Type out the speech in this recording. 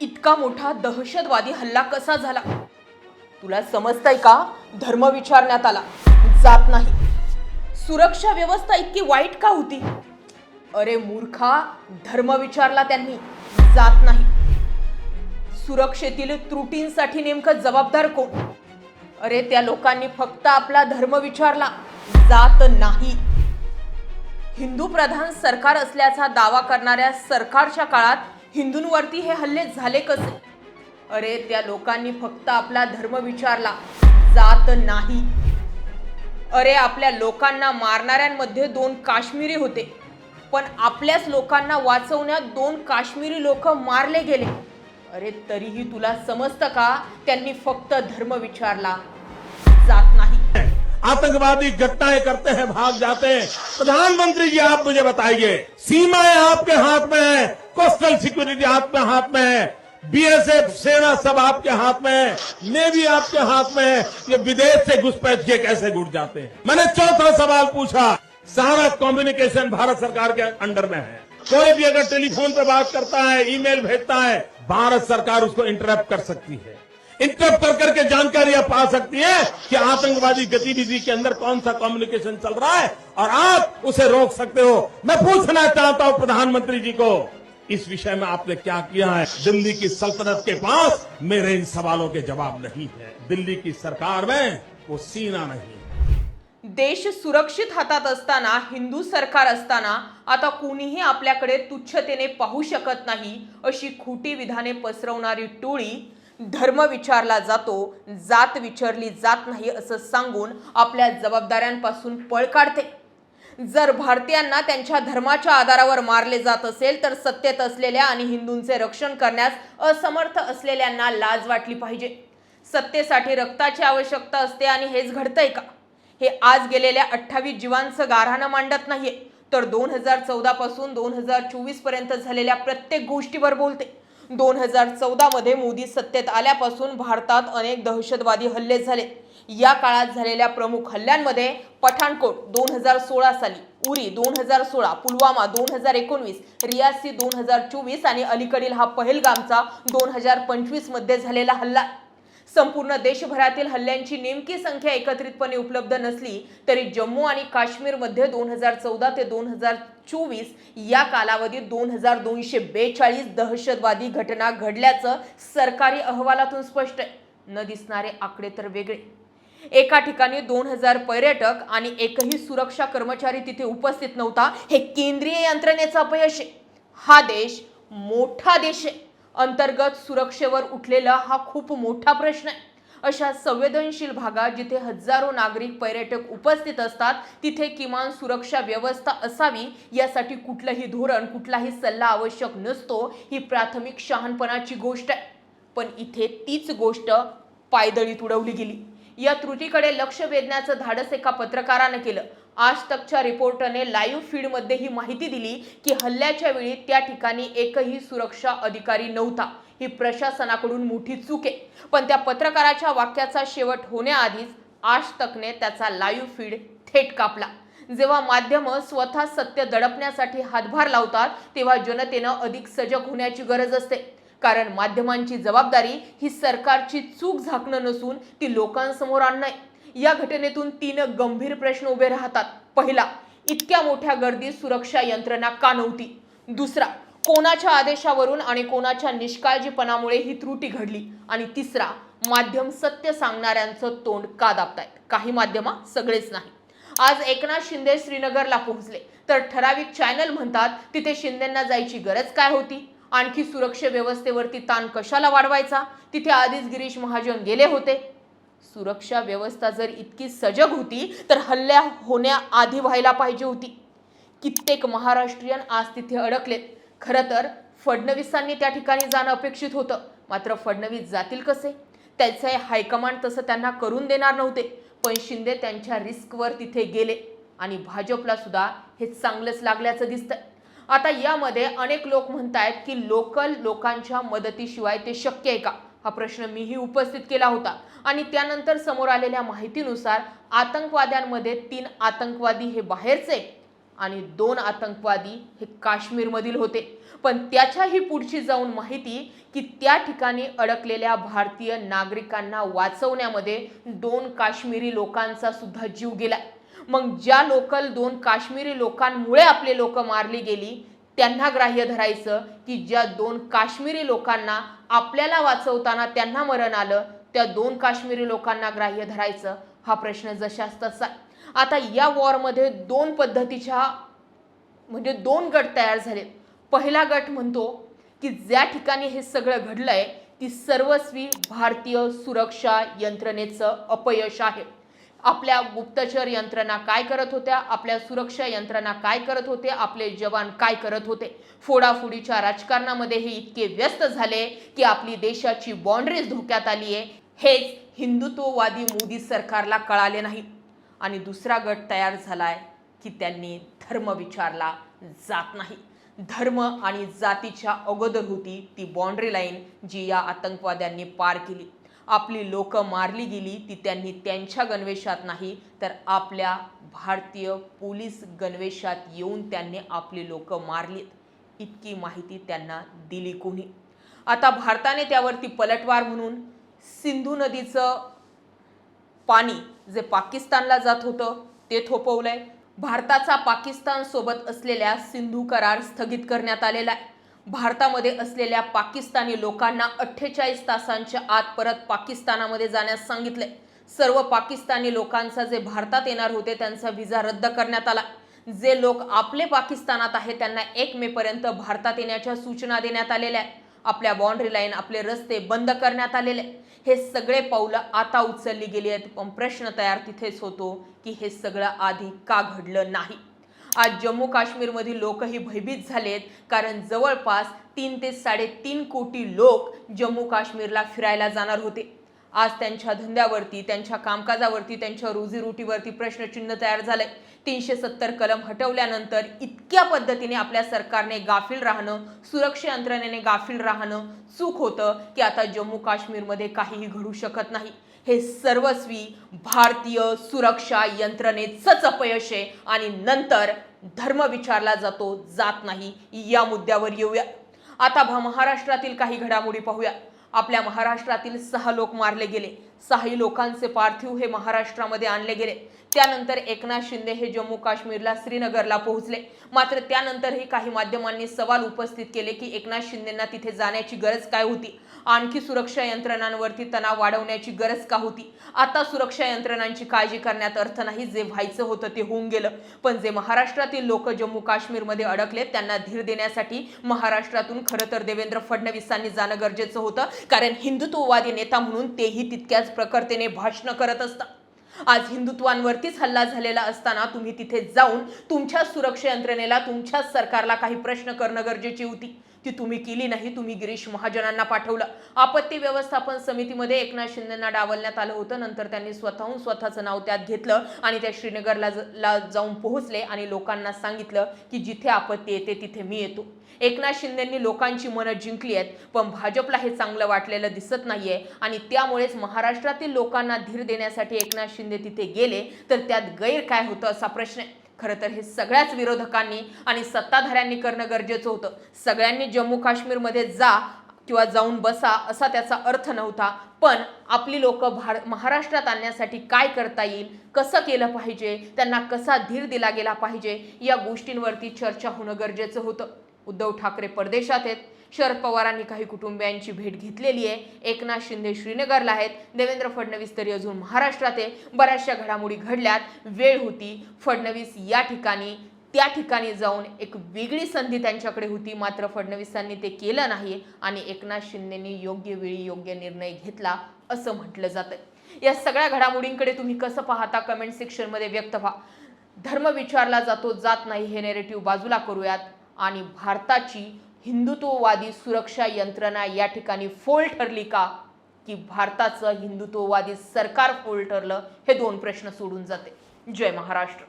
इतका मोठा दहशतवादी हल्ला कसा झाला? तुला समजतंय का? धर्म विचारण्यात आला. जात नाही. सुरक्षा व्यवस्था इतकी वाईट का होती? अरे मूर्खा धर्म विचारला त्यांनी. जात नाही. सुरक्षेतील त्रुटींसाठी नेमकं जबाबदार कोण? अरे त्या लोकांनी फक्त आपला धर्म विचारला. जात नाही. हिंदू प्रधान सरकार असल्याचा दावा करणाऱ्या सरकारच्या काळात हिंदूंवरती हे हल्ले झाले कसे? अरे त्या लोकांनी फक्त आपला धर्म विचारला. जात नाही. अरे आपल्या लोकांना मारणाऱ्यांमध्ये दोन काश्मीरी होते. पण आपल्याच लोकांना वाचवण्यात दोन काश्मीरी लोक मारले गेले. अरे तरीही तुला समजतं का? त्यांनी फक्त धर्म विचारला. जात नाही. आतंकवादी घटनाएं करते हैं भाग जाते हैं। प्रधानमंत्री जी आप मुझे बताइए। सीमाएं आपके हाथ में है। कोस्टल सिक्योरिटी आपके हाथ में है। बीएसएफ सेना सब आपके हाथ में है। नेवी आपके हाथ में है। ये विदेश से घुसपैठ के कैसे घुट जाते हैं? मैंने चौथा सवाल पूछा। सारा कम्युनिकेशन भारत सरकार के अंडर में है। कोई भी अगर टेलीफोन पर बात करता है, ईमेल भेजता है, भारत सरकार उसको इंटरप्ट कर सकती है। इंटरप्ट कर करके जानकारियाँ पा सकती है कि आतंकवादी गतिविधि के अंदर कौन सा कम्युनिकेशन चल रहा है और आप उसे रोक सकते हो। मैं पूछना चाहता हूँ प्रधानमंत्री जी को इस विषय में आपने क्या किया है? दिल्ली की सल्तनत के पास मेरे इन सवालों के जवाब नहीं है। दिल्ली की सरकार में वो सीना नहीं देश सुरक्षित हातात असताना हिंदू सरकार असताना आता कुणीही आपल्याकडे तुच्छतेने पाहू शकत नाही अशी खोटी विधाने पसरवणारी टोळी धर्म विचारला जातो जात विचारली जात नाही असं सांगून आपल्या जबाबदाऱ्यांपासून पळ काढते. जर भारतीयांना त्यांच्या धर्माच्या आधारावर मारले जात असेल तर सत्तेत असलेल्या आणि हिंदूंचे रक्षण करण्यास असमर्थ असलेल्यांना लाज वाटली पाहिजे. सत्तेसाठी रक्ताची आवश्यकता असते आणि हेच घडतंय का? हे आज गेलेल्या अठ्ठावीस जीवांचं गारहाणं मांडत नाहीये. तर दोन हजार चौदा पासून दोन हजार चोवीसपर्यंत झालेल्या प्रत्येक गोष्टीवर बोलते. दोन हजार चौदामध्ये मोदी सत्तेत आल्यापासून भारतात अनेक दहशतवादी हल्ले झाले. या काळात झालेल्या प्रमुख हल्ल्यांमध्ये पठाणकोट दोन हजार सोळा साली उरी दोन हजार सोळा पुलवामा दोन हजार एकोणवीस रियासी दोन हजार चोवीस आणि अलीकडील हा पहलगामचा दोन हजार पंचवीसमध्ये झालेला हल्ला. संपूर्ण देशभरातील हल्ल्यांची नेमकी संख्या एकत्रितपणे उपलब्ध नसली तरी जम्मू आणि काश्मीरमध्ये दोन हजार चौदा ते दोन हजार चोवीस या कालावधीत दोन हजार दोनशे बेचाळीस दहशतवादी घटना घडल्याचं सरकारी अहवालातून स्पष्ट आहे. न दिसणारे आकडे तर वेगळे. एका ठिकाणी दोन हजार पर्यटक आणि एकही सुरक्षा कर्मचारी तिथे उपस्थित नव्हता. हे केंद्रीय यंत्रणेचं अपयश आहे. हा देश मोठा देश आहे. अंतर्गत सुरक्षेवर उठलेला हा खूप मोठा प्रश्न आहे. अशा संवेदनशील भागात जिथे हजारो नागरिक पर्यटक उपस्थित असतात तिथे किमान सुरक्षा व्यवस्था असावी यासाठी कुठलंही धोरण कुठलाही सल्ला आवश्यक नसतो ही प्राथमिक शहाणपणाची गोष्ट आहे. पण इथे तीच गोष्ट पायदळीत उडवली गेली. या त्रुटीकडे लक्ष वेधण्याचं धाडस एका पत्रकारानं केलं. आज तकच्या रिपोर्टरने लाईव्ह फीडमध्ये ही माहिती दिली की हल्ल्याच्या वेळी त्या ठिकाणी एकही सुरक्षा अधिकारी नव्हता. ही प्रशासनाकडून मोठी चूक आहे. पण त्या पत्रकाराच्या वाक्याचा शेवट होण्याआधीच आज तकने त्याचा लाईव्ह फीड थेट कापला. जेव्हा माध्यमं स्वतः सत्य दडपण्यासाठी हातभार लावतात तेव्हा जनतेनं अधिक सजग होण्याची गरज असते. कारण माध्यमांची जबाबदारी ही सरकारची चूक झाकणं नसून ती लोकांसमोर आणणं या घटनेतून तीन गंभीर प्रश्न उभे राहतात. पहिला इतक्या मोठ्या गर्दीत सुरक्षा यंत्रणा का नव्हती? दुसरा कोणाच्या आदेशावरून आणि कोणाच्या निष्काळजीपणामुळे ही त्रुटी घडली? आणि तिसरा माध्यम सत्य सांगणाऱ्यांचं तोंड का दाबतायत? काही माध्यमा सगळेच नाही. आज एकनाथ शिंदे श्रीनगरला पोहोचले. तर ठराविक चॅनल म्हणतात तिथे शिंदेंना जायची गरज काय होती? आणखी सुरक्षा व्यवस्थेवरती ताण कशाला वाढवायचा? तिथे आधीच गिरीश महाजन गेले होते. सुरक्षा व्यवस्था जर इतकी सजग होती तर हल्ल्या होण्याआधी व्हायला पाहिजे होती. कित्येक महाराष्ट्रीयन आज तिथे अडकलेत. खरं तर फडणवीसांनी त्या ठिकाणी जाणं अपेक्षित होतं. मात्र फडणवीस जातील कसे? त्याचे हायकमांड तसं त्यांना करून देणार नव्हते. पण शिंदे त्यांच्या रिस्कवर तिथे गेले. आणि भाजपला सुद्धा हे चांगलंच लागल्याचं दिसतंय. आता यामध्ये अनेक लोक म्हणतायत की लोकल लोकांच्या मदतीशिवाय ते शक्य आहे का? हा प्रश्न मीही उपस्थित केला होता. आणि त्यानंतर समोर आलेल्या माहितीनुसार आतंकवाद्यांमध्ये तीन आतंकवादी हे बाहेरचे आणि दोन आतंकवादी हे काश्मीरमधील होते. पण त्याच्याही पुढची जाऊन माहिती की त्या ठिकाणी अडकलेल्या भारतीय नागरिकांना वाचवण्यामध्ये दोन काश्मीरी लोकांचा सुद्धा जीव गेला मग ज्या लोकल दोन काश्मीरी लोकांमुळे आपले लोक मारली गेली त्यांना ग्राह्य धरायचं की ज्या दोन काश्मीरी लोकांना आपल्याला वाचवताना त्यांना मरण आलं त्या दोन काश्मीरी लोकांना ग्राह्य धरायचं हा प्रश्न जशाच तसा आहे. आता या वॉरमध्ये दोन पद्धतीच्या म्हणजे दोन गट तयार झाले पहिला गट म्हणतो की ज्या ठिकाणी हे सगळं घडलं आहे ती सर्वस्वी भारतीय सुरक्षा यंत्रणेचं अपयश आहे आपल्या गुप्तचर यंत्रणा काय करत होत्या? आपल्या सुरक्षा यंत्रणा काय करत होते? आपले जवान काय करत होते? फोडाफोडीच्या राजकारणामध्ये हे इतके व्यस्त झाले की आपली देशाची बाँड्रीज धोक्यात आली आहे. हेच हिंदुत्ववादी मोदी सरकारला कळाले नाही. आणि दुसरा गट तयार झालाय की त्यांनी धर्म विचारला जात नाही. धर्म आणि जातीच्या अगोदर होती ती बाँड्री लाईन जी या आतंकवाद्यांनी पार केली. आपली लोकं मारली गेली ती त्यांनी त्यांच्या गणवेशात नाही तर आपल्या भारतीय पोलीस गणवेशात येऊन त्यांनी आपली लोकं मारलीत इतकी माहिती त्यांना दिली कोणी? आता भारताने त्यावरती पलटवार म्हणून सिंधू नदीचं पाणी जे पाकिस्तानला जात होतं ते थोपवलं आहे भारताचा पाकिस्तानसोबत असलेल्या सिंधू करार स्थगित करण्यात आलेला आहे. भारतामध्ये असलेल्या पाकिस्तानी लोकांना अठ्ठेचाळीस तासांच्या आत परत पाकिस्तानामध्ये जाण्यास सांगितले. सर्व पाकिस्तानी लोकांचा जे भारतात येणार होते त्यांचा व्हिसा रद्द करण्यात आला. जे लोक आपले पाकिस्तानात आहे त्यांना एक मे पर्यंत भारतात येण्याच्या सूचना देण्यात आलेल्या आहेत. आपल्या बाँड्री लाईन आपले रस्ते बंद करण्यात आलेले हे सगळे पावलं आता उचलली गेली आहेत. पण प्रश्न तयार तिथेच होतो की हे सगळं आधी का घडलं नाही? आज जम्मू काश्मीरमधील लोकही भयभीत झालेत कारण जवळपास तीन ते साडेतीन कोटी लोक जम्मू काश्मीरला फिरायला जाणार होते. आज त्यांच्या धंद्यावरती त्यांच्या कामकाजावरती त्यांच्या रोजीरोटीवरती प्रश्नचिन्ह तयार झालंय. तीनशे सत्तर कलम हटवल्यानंतर इतक्या पद्धतीने आपल्या सरकारने गाफील राहणं सुरक्षा यंत्रणेने गाफील राहणं चूक होतं की आता जम्मू काश्मीरमध्ये काहीही घडू शकत नाही. हे सर्वस्वी भारतीय सुरक्षा यंत्रणेचंच अपयश आहे आणि नंतर धर्म विचारला जातो जात नाही. या मुद्द्यावर येऊया. आता भा- महाराष्ट्रातील काही घडामोडी पाहूया. आपल्या महाराष्ट्रातील सहा लोक मारले गेले. सहाही लोकांचे पार्थिव हे महाराष्ट्रामध्ये आणले गेले. त्यानंतर एकनाथ शिंदे हे जम्मू काश्मीरला श्रीनगरला पोहोचले. मात्र त्यानंतरही काही माध्यमांनी सवाल उपस्थित केले की एकनाथ शिंदेंना तिथे जाण्याची गरज काय होती? आणखी सुरक्षा यंत्रणांवरती तणाव वाढवण्याची गरज का होती? आता सुरक्षा यंत्रणांची काळजी करण्यात अर्थ नाही जे व्हायचं होतं ते होऊन गेलं. पण जे महाराष्ट्रातील लोक जम्मू काश्मीरमध्ये अडकले त्यांना धीर देण्यासाठी महाराष्ट्रातून खरं तर देवेंद्र फडणवीसांनी जाणं गरजेचं होतं. कारण हिंदुत्ववादी नेता म्हणून तेही तितक्याच प्रकर्तेने भाषणं करत असतात. आज हिंदुत्वांवरतीच हल्ला झालेला असताना तुम्ही तिथे जाऊन तुमच्या सुरक्षा यंत्रणेला तुमच्या सरकारला काही प्रश्न करणं गरजेची होती. ती तुम्ही केली नाही तुम्ही गिरीश महाजनांना पाठवलं. आपत्ती व्यवस्थापन समितीमध्ये एकनाथ शिंदेना डावलण्यात आलं होतं. नंतर त्यांनी स्वतःहून स्वतःचं नाव त्यात घेतलं आणि त्या श्रीनगरला ला जाऊन पोहोचले आणि लोकांना सांगितलं की जिथे आपत्ती येते तिथे मी येतो. एकनाथ शिंदेंनी लोकांची मनं जिंकली आहेत पण भाजपला हे चांगलं वाटलेलं दिसत नाहीये आणि त्यामुळेच महाराष्ट्रातील लोकांना धीर देण्यासाठी एकनाथ शिंदे तिथे गेले. तर त्यात गैर काय होतं असा प्रश्न आहे. खरं तर हे सगळ्याच विरोधकांनी आणि सत्ताधाऱ्यांनी करणं गरजेचं होतं. सगळ्यांनी जम्मू काश्मीरमध्ये जा किंवा जाऊन बसा असा त्याचा अर्थ नव्हता. पण आपली लोक भार महाराष्ट्रात आणण्यासाठी काय करता येईल? कसं केलं पाहिजे? त्यांना कसा धीर दिला गेला पाहिजे? या गोष्टींवरती चर्चा होणं गरजेचं होतं. उद्धव ठाकरे परदेशात आहेत. शरद पवारांनी काही कुटुंबियांची भेट घेतलेली आहे. एकनाथ शिंदे श्रीनगरला आहेत. देवेंद्र फडणवीस तरी अजून महाराष्ट्रात आहे. बऱ्याचशा घडामोडी घडल्यात. वेळ होती. फडणवीस या ठिकाणी त्या ठिकाणी जाऊन एक वेगळी संधी त्यांच्याकडे होती. मात्र फडणवीसांनी ते केलं नाही आणि एकनाथ शिंदेनी योग्य वेळी योग्य निर्णय घेतला असं म्हटलं जातं या सगळ्या घडामोडींकडे तुम्ही कसं पाहता? कमेंट सेक्शनमध्ये व्यक्त व्हा. धर्म विचारला जातो जात नाही हे नेरेटिव्ह बाजूला करूयात. आणि भारताची हिंदुत्ववादी सुरक्षा यंत्रणा या ठिकाणी फोल ठरली का? की भारताचं हिंदुत्ववादी सरकार फोल ठरलं हे दोन प्रश्न सोडून जाते. जय महाराष्ट्र.